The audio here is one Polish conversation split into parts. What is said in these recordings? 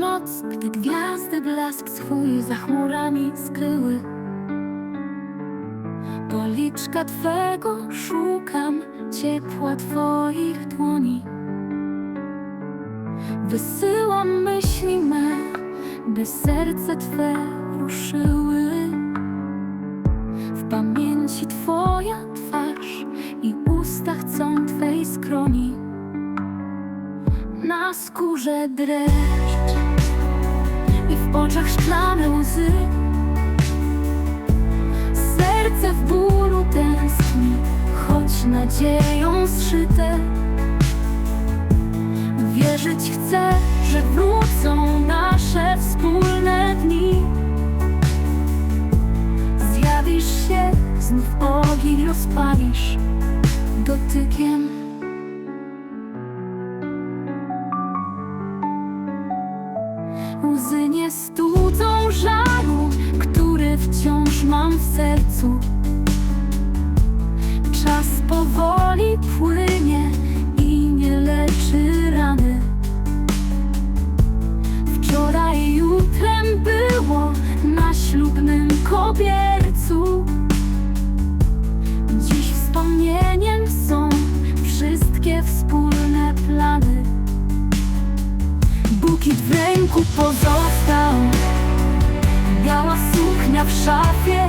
noc, gdy gwiazdy blask swój za chmurami skryły. Policzka Twego szukam, ciepła Twoich dłoni. Wysyłam myśli me, by serce Twe ruszyły. W pamięci Twoja twarz i usta chcą Twej skroni. Na skórze dreszcz i w oczach szklane łzy. Serce w bólu tęskni, choć nadzieją zszyte. Wierzyć chcę, że wrócą nasze wspólne dni. Zjawisz się, znów ogień rozpalisz dotykiem. Łzy nie studzą żaru, który wciąż mam w sercu. Czas powoli płynie i nie leczy rany. Wczoraj jutrem było na ślubnym kobiercu. Dziś wspomnieniem są wszystkie wspólne plany. Bukiet w ręku pozostał. Biała suknia w szafie.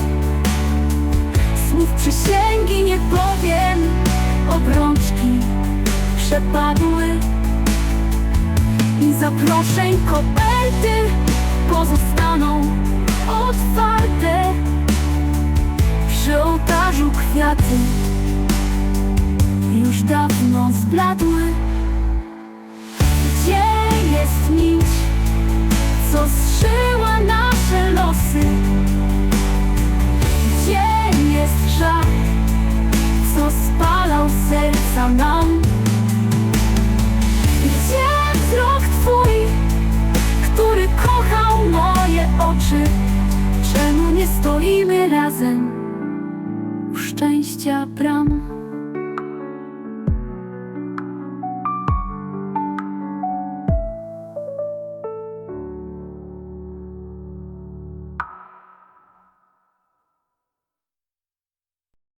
Słów przysięgi nie powiem. Obrączki przepadły. I zaproszeń koperty Pozostaną otwarte. Przy ołtarzu kwiaty Już dawno zbladły serca nam? Gdzie wzrok Twój, który kochał moje oczy? Czemu nie stoimy razem u szczęścia bram?